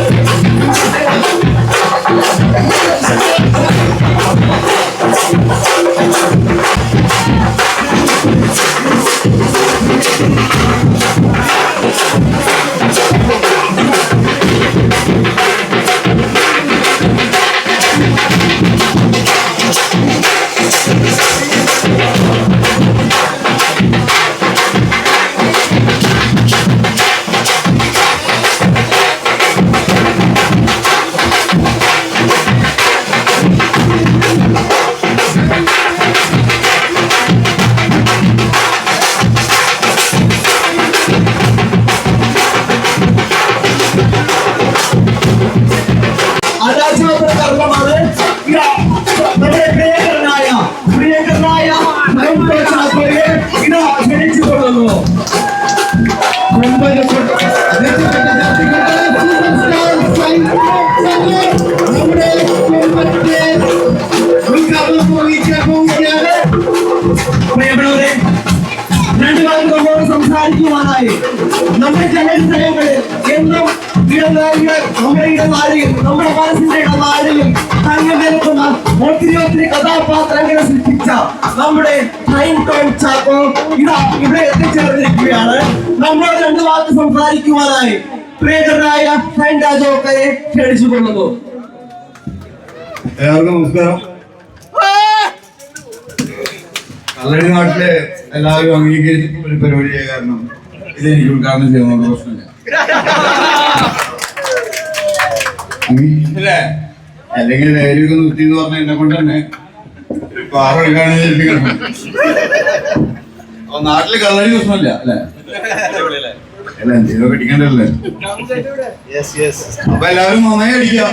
Yeah. പ്രിയപ്പെട്ടവരെ രണ്ടു കാലം കൊണ്ടോട് സംസാരിക്കുവാനായി നമ്മുടെ ചില സ്ഥലങ്ങളിൽ എന്നും ഇടനാഴികൾ നമ്മുടെ ഇടനാഴിയിൽ നമ്മുടെ മനസ്സിന്റെ ഇടനാഴിയിൽ തങ്ങി നിൽക്കുന്ന ഒത്തിരി ഒത്തിരി കഥാപാത്രങ്ങളെ സൃഷ്ടിച്ച നമ്മുടെ ടൈം ടോം ചാക്കോ ഇതാ ഇവിടെ എത്തിച്ചേർന്നിരിക്കുകയാണ്. നമ്മളോട് രണ്ട് വാക്ക് സംസാരിക്കുവാനായി പ്രിയകരനായ ടൈം രാജോക്കയെ ക്ഷണിച്ചു കൊള്ളുന്നു എല്ലാവർക്കും നമസ്കാരം. നാട്ടിലെ എല്ലാവരും അംഗീകരിച്ചിട്ടുള്ള ഒരു പരിപാടിയായ കാരണം ഇതെനിക്ക് ഉദ്ഘാടനം ചെയ്യുന്നത് പ്രശ്നമില്ല. അംഗീകരിച്ചില്ലേ അല്ലെങ്കിൽ ലഹരിയൊക്കെ നിർത്തി എന്ന് പറഞ്ഞ എന്നെ കൊണ്ട് തന്നെ ഒരു പാറ എടുക്കാണ് ഏൽപ്പിക്കണം. അപ്പൊ നാട്ടിൽ കള്ളടി പ്രശ്നമില്ല അല്ലേ? അല്ല എന്തെങ്കിലും അടിക്കണ്ടല്ലേ അപ്പൊ എല്ലാവരും നന്നായി അടിക്കാം.